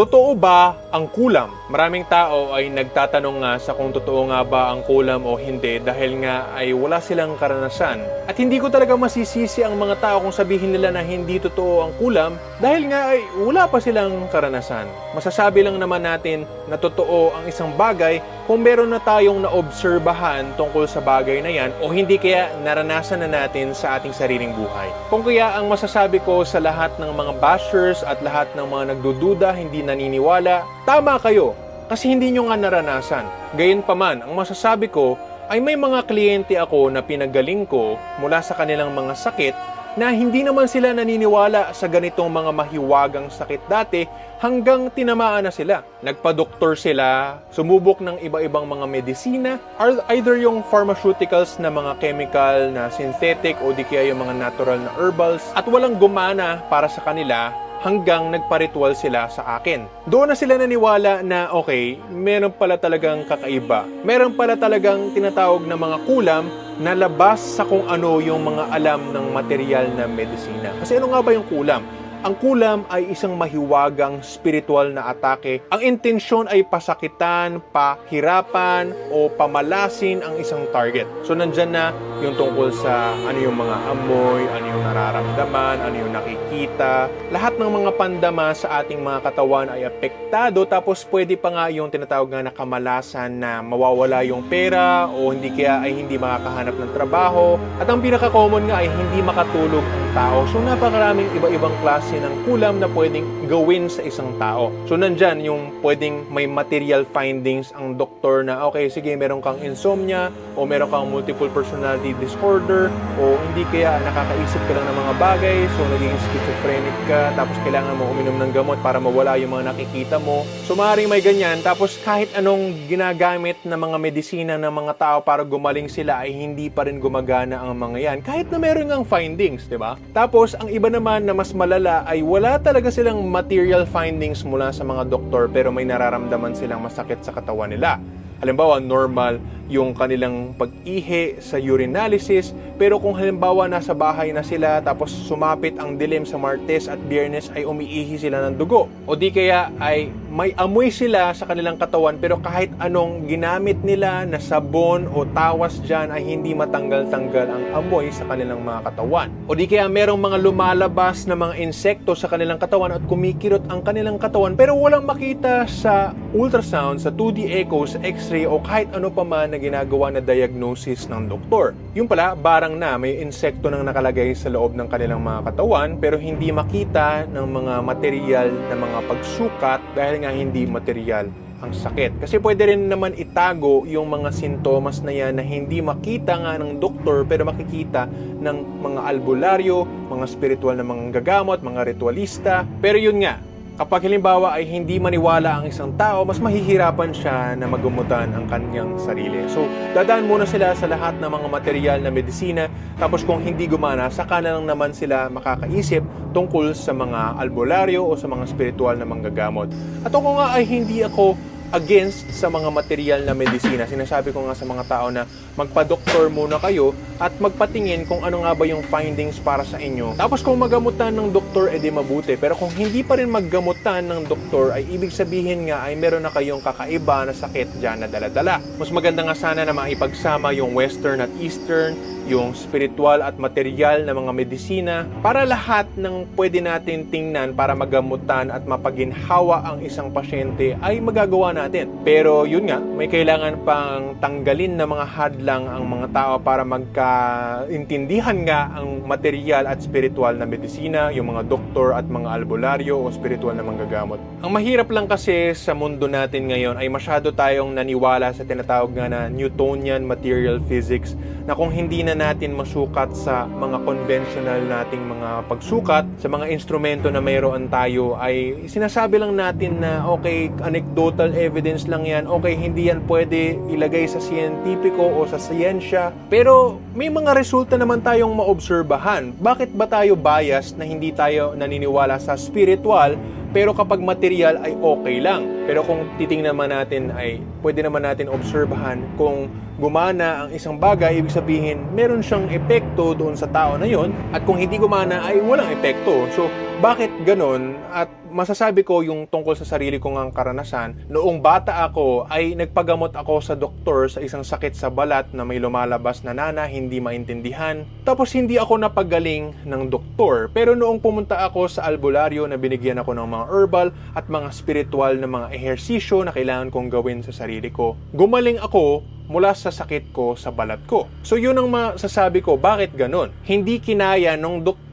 Totoo ba ang kulam? Maraming tao ay nagtatanong nga sa kung totoo nga ba ang kulam o hindi dahil nga ay wala silang karanasan. At hindi ko talaga masisisi ang mga tao kung sabihin nila na hindi totoo ang kulam dahil nga ay wala pa silang karanasan. Masasabi lang naman natin na totoo ang isang bagay kung meron na tayong naobserbahan tungkol sa bagay na yan o hindi kaya naranasan na natin sa ating sariling buhay. Kung kaya ang masasabi ko sa lahat ng mga bashers at lahat ng mga nagdududa, hindi naniniwala, tama kayo kasi hindi nyo nga naranasan. Gayunpaman, ang masasabi ko ay may mga kliyente ako na pinagaling ko mula sa kanilang mga sakit na hindi naman sila naniniwala sa ganitong mga mahiwagang sakit dati hanggang tinamaan na sila. Nagpa-doktor sila, sumubok ng iba-ibang mga medisina, or either yung pharmaceuticals na mga chemical na synthetic o di kaya yung mga natural na herbals at walang gumana para sa kanila hanggang nagparitual sila sa akin. Doon na sila naniwala na okay, meron pala talagang kakaiba. Meron pala talagang tinatawag na mga kulam na labas sa kung ano yung mga alam ng material na medisina. Kasi ano nga ba yung kulam? Ang kulam ay isang mahiwagang spiritual na atake. Ang intensyon ay pasakitan, pahirapan, o pamalasin ang isang target. So nandyan na yung tungkol sa ano yung mga amoy, ano yung nararamdaman, ano yung nakikita. Lahat ng mga pandama sa ating mga katawan ay apektado tapos pwede pa nga yung tinatawag nga na kamalasan na mawawala yung pera o hindi kaya ay hindi makakahanap ng trabaho. At ang pinaka-common nga ay hindi makatulog tao. So napakaraming iba-ibang klase ng kulam na pwedeng gawin sa isang tao. So nandyan yung pwedeng may material findings ang doktor na okay, sige, meron kang insomnia o meron kang multiple personality disorder o hindi kaya nakakaisip ka lang ng mga bagay so naging schizophrenic ka tapos kailangan mo uminom ng gamot para mawala yung mga nakikita mo. So maaaring may ganyan tapos kahit anong ginagamit na mga medisina ng mga tao para gumaling sila ay hindi pa rin gumagana ang mga yan kahit na meron ngang findings, di ba? Tapos ang iba naman na mas malala ay wala talaga silang material findings mula sa mga doktor pero may nararamdaman silang masakit sa katawan nila. Halimbawa, normal yung kanilang pag-ihi sa urinalysis, pero kung halimbawa nasa bahay na sila tapos sumapit ang dilim sa Martes at Biyernes ay umiihi sila ng dugo. O di kaya ay may amoy sila sa kanilang katawan pero kahit anong ginamit nila na sabon o tawas dyan ay hindi matanggal-tanggal ang amoy sa kanilang mga katawan. O di kaya merong mga lumalabas na mga insekto sa kanilang katawan at kumikirot ang kanilang katawan pero walang makita sa ultrasound, sa 2D echo, sa x-ray o kahit ano pa man na ginagawa na diagnosis ng doktor. Yung pala, barang na may insekto nang nakalagay sa loob ng kanilang mga katawan pero hindi makita ng mga material na mga pagsukat dahil nga hindi material ang sakit. Kasi pwede rin naman itago yung mga sintomas na yan na hindi makita nga ng doktor pero makikita ng mga albularyo, mga spiritual na mga gagamot, mga ritualista. Pero yun nga, Kapag halimbawa ay hindi maniwala ang isang tao, mas mahihirapan siya na magumutan ang kanyang sarili. So, dadaan muna sila sa lahat ng mga material na medisina, tapos kung hindi gumana, saka na lang naman sila makakaisip tungkol sa mga albularyo o sa mga spiritual na manggagamot. At ako nga ay hindi ako against sa mga material na medisina. Sinasabi ko nga sa mga tao na magpa-doktor muna kayo at magpatingin kung ano nga ba yung findings para sa inyo. Tapos kung magamutan ng doktor, edi mabuti. Pero kung hindi pa rin maggamutan ng doktor, ay ibig sabihin nga ay meron na kayong kakaiba na sakit dyan na daladala. Mas maganda nga sana na maipagsama yung western at eastern, yung spiritual at material na mga medisina para lahat ng pwede natin tingnan para magamutan at mapaginhawa ang isang pasyente ay magagawa natin. Pero yun nga, may kailangan pang tanggalin na mga hadlang ang mga tao para magkaintindihan nga ang material at spiritual na medisina, yung mga doktor at mga albularyo o spiritual na manggagamot. Ang mahirap lang kasi sa mundo natin ngayon ay masyado tayong naniwala sa tinatawag nga na Newtonian material physics na kung hindi na natin masukat sa mga conventional nating mga pagsukat, sa mga instrumento na mayroon tayo ay sinasabi lang natin na okay, anecdotal evidence lang yan, okay, hindi yan pwede ilagay sa siyentipiko o sa siyensya. Pero may mga resulta naman tayong maobserbahan. Bakit ba tayo biased na hindi tayo naniniwala sa spiritual pero kapag material ay okay lang. Pero kung titingnan naman natin ay pwede naman natin obserbahan kung gumana ang isang bagay, ibig sabihin meron siyang epekto doon sa tao na yon at kung hindi gumana ay walang epekto. So, bakit ganon? At masasabi ko yung tungkol sa sarili kong ang karanasan, noong bata ako ay nagpagamot ako sa doktor sa isang sakit sa balat na may lumalabas na nana, hindi maintindihan. Tapos hindi ako napagaling ng doktor. Pero noong pumunta ako sa albularyo na binigyan ako ng mga herbal at mga spiritual na mga ehersisyo na kailangan kong gawin sa sarili ko, gumaling ako mula sa sakit ko sa balat ko. So yun ang masasabi ko, bakit ganun? Hindi kinaya ng doktor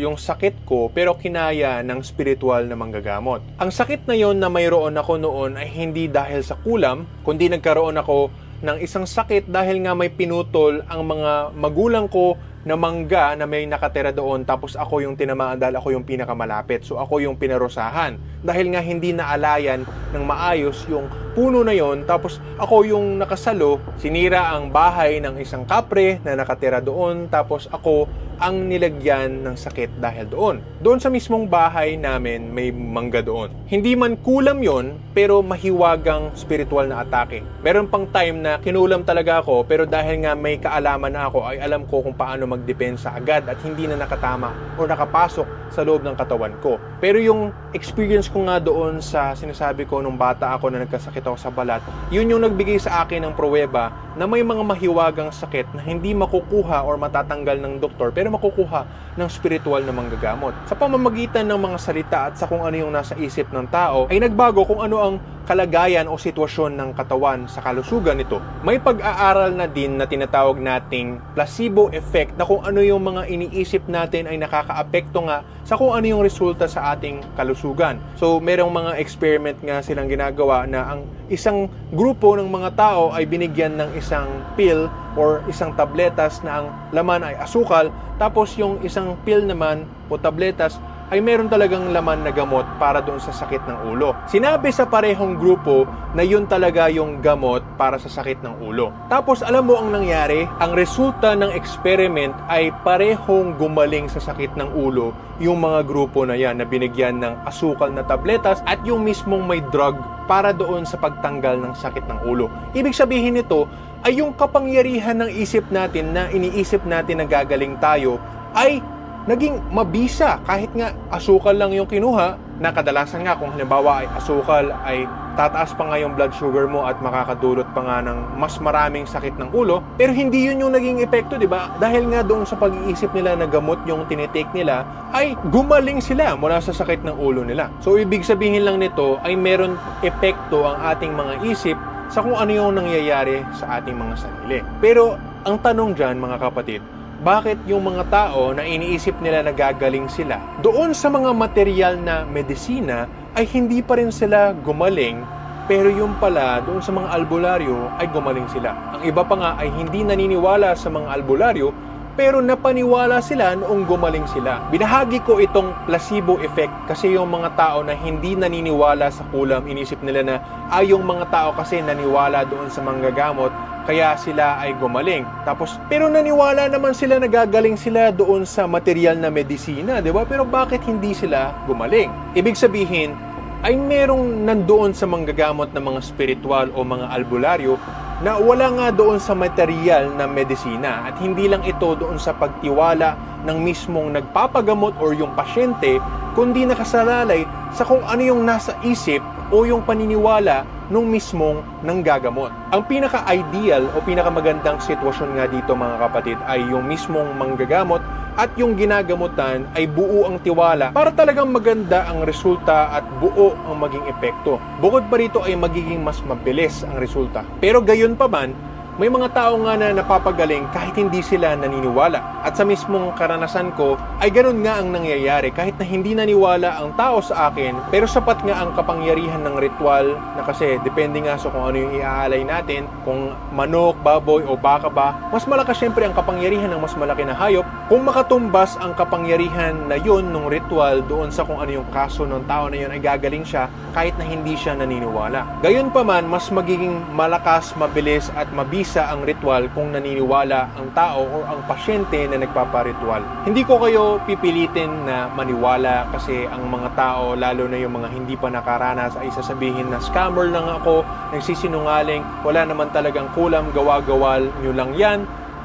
yung sakit ko pero kinaya ng spiritual na manggagamot. Ang sakit na yon na mayroon ako noon ay hindi dahil sa kulam, kundi nagkaroon ako ng isang sakit dahil nga may pinutol ang mga magulang ko na mangga na may nakatira doon tapos ako yung tinamaan dahil ako yung pinakamalapit. So ako yung pinarusahan. Dahil nga hindi naalayan ng maayos yung puno na yon tapos ako yung nakasalo, sinira ang bahay ng isang kapre na nakatira doon tapos ako ang nilagyan ng sakit dahil doon. Doon sa mismong bahay namin may mangga doon. Hindi man kulam yon pero mahiwagang spiritual na atake. Meron pang time na kinulam talaga ako pero dahil nga may kaalaman na ako ay alam ko kung paano magdepensa agad at hindi na nakatama o nakapasok sa loob ng katawan ko. Pero yung experience ko nga doon sa sinasabi ko nung bata ako na nagkasakit ako sa balat, yun yung nagbigay sa akin ng pruweba na may mga mahiwagang sakit na hindi makukuha or matatanggal ng doktor pero makukuha ng spiritual na manggagamot. Sa pamamagitan ng mga salita at sa kung ano yung nasa isip ng tao ay nagbago kung ano ang kalagayan o sitwasyon ng katawan sa kalusugan nito. May pag-aaral na din na tinatawag nating placebo effect na kung ano yung mga iniisip natin ay nakakaapekto nga sa kung ano yung resulta sa ating kalusugan. So, merong mga experiment nga silang ginagawa na ang isang grupo ng mga tao ay binigyan ng isang pill or isang tabletas na ang laman ay asukal, tapos yung isang pill naman o tabletas ay meron talagang laman na gamot para doon sa sakit ng ulo. Sinabi sa parehong grupo na yun talaga yung gamot para sa sakit ng ulo. Tapos alam mo ang nangyari? Ang resulta ng experiment ay parehong gumaling sa sakit ng ulo yung mga grupo na yan na binigyan ng asukal na tabletas at yung mismong may drug para doon sa pagtanggal ng sakit ng ulo. Ibig sabihin nito ay yung kapangyarihan ng isip natin na iniisip natin na gagaling tayo ay naging mabisa kahit nga asukal lang yung kinuha na kadalasan nga kung halimbawa ay asukal ay tataas pa nga yung blood sugar mo at makakadulot pa nga ng mas maraming sakit ng ulo. Pero hindi yun yung naging epekto di ba? Dahil nga doon sa pag-iisip nila na gamot yung tinitake nila ay gumaling sila mula sa sakit ng ulo nila. So ibig sabihin lang nito ay meron epekto ang ating mga isip sa kung ano yung nangyayari sa ating mga sarili. Pero ang tanong dyan mga kapatid bakit yung mga tao na iniisip nila na gagaling sila, doon sa mga material na medisina ay hindi pa rin sila gumaling, pero yung pala doon sa mga albularyo ay gumaling sila. Ang iba pa nga ay hindi naniniwala sa mga albularyo, pero napaniwala sila noong gumaling sila. Binahagi ko itong placebo effect kasi yung mga tao na hindi naniniwala sa kulam, inisip nila na ay yung mga tao kasi naniwala doon sa manggagamot, kaya sila ay gumaling. Tapos, pero naniwala naman sila nagagaling sila doon sa material na medisina, di ba? Pero bakit hindi sila gumaling? Ibig sabihin, ay merong nandoon sa manggagamot ng mga spiritual o mga albularyo na wala nga doon sa material na medisina at hindi lang ito doon sa pagtiwala ng mismong nagpapagamot or yung pasyente kundi nakasalalay sa kung ano yung nasa isip o yung paniniwala nung mismong nanggagamot. Ang pinaka-ideal o pinaka-magandang sitwasyon nga dito mga kapatid ay yung mismong manggagamot at yung ginagamutan ay buo ang tiwala para talagang maganda ang resulta at buo ang maging epekto. Bukod pa rito ay magiging mas mabilis ang resulta. Pero gayon pa man, may mga tao nga na napapagaling kahit hindi sila naniniwala. At sa mismong karanasan ko, ay ganun nga ang nangyayari kahit na hindi naniwala ang tao sa akin, pero sapat nga ang kapangyarihan ng ritual na kasi depende nga sa kung ano yung iaalay natin, kung manok, baboy o baka ba, mas malakas syempre ang kapangyarihan ng mas malaki na hayop kung makatumbas ang kapangyarihan na yun ng ritual doon sa kung ano yung kaso ng tao na yun ay gagaling siya kahit na hindi siya naniniwala. Gayon pa man, mas magiging malakas, mabilis at mabisa ang ritual kung naniniwala ang tao o ang pasyente na nagpaparitual. Hindi ko kayo pipilitin na maniwala kasi ang mga tao, lalo na yung mga hindi pa nakaranas, ay sasabihin na scammer lang ako, nagsisinungaling, wala naman talagang kulam, gawa-gawal nyo lang yan.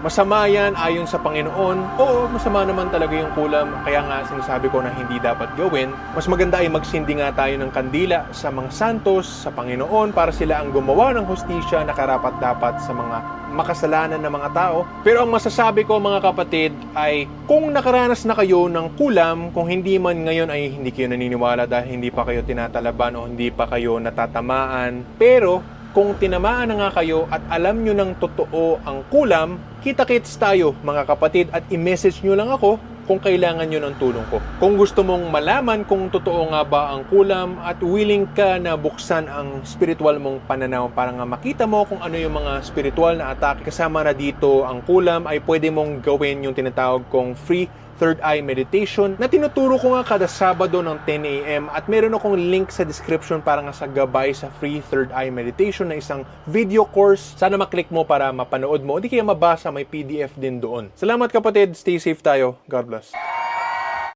Masama yan ayon sa Panginoon. Oo, masama naman talaga yung kulam. Kaya nga sinasabi ko na hindi dapat gawin. Mas maganda ay magsindi nga tayo ng kandila sa mga santos, sa Panginoon, para sila ang gumawa ng hustisya na karapat-dapat sa mga makasalanan ng mga tao. Pero ang masasabi ko mga kapatid ay kung nakaranas na kayo ng kulam, kung hindi man ngayon ay hindi kayo naniniwala dahil hindi pa kayo tinatalaban o hindi pa kayo natatamaan. Pero kung tinamaan na nga kayo at alam nyo ng totoo ang kulam, kita-kits tayo mga kapatid at i-message nyo lang ako kung kailangan nyo ng tulong ko. Kung gusto mong malaman kung totoo nga ba ang kulam at willing ka na buksan ang spiritual mong pananaw para nga makita mo kung ano yung mga spiritual na atake kasama na dito ang kulam ay pwede mong gawin yung tinatawag kong free third eye meditation na tinuturo ko nga kada Sabado ng 10 a.m. at meron akong link sa description para nga sa gabay sa free third eye meditation na isang video course. Sana maklik mo para mapanood mo. Hindi kaya mabasa, may PDF din doon. Salamat kapatid, stay safe tayo. God bless.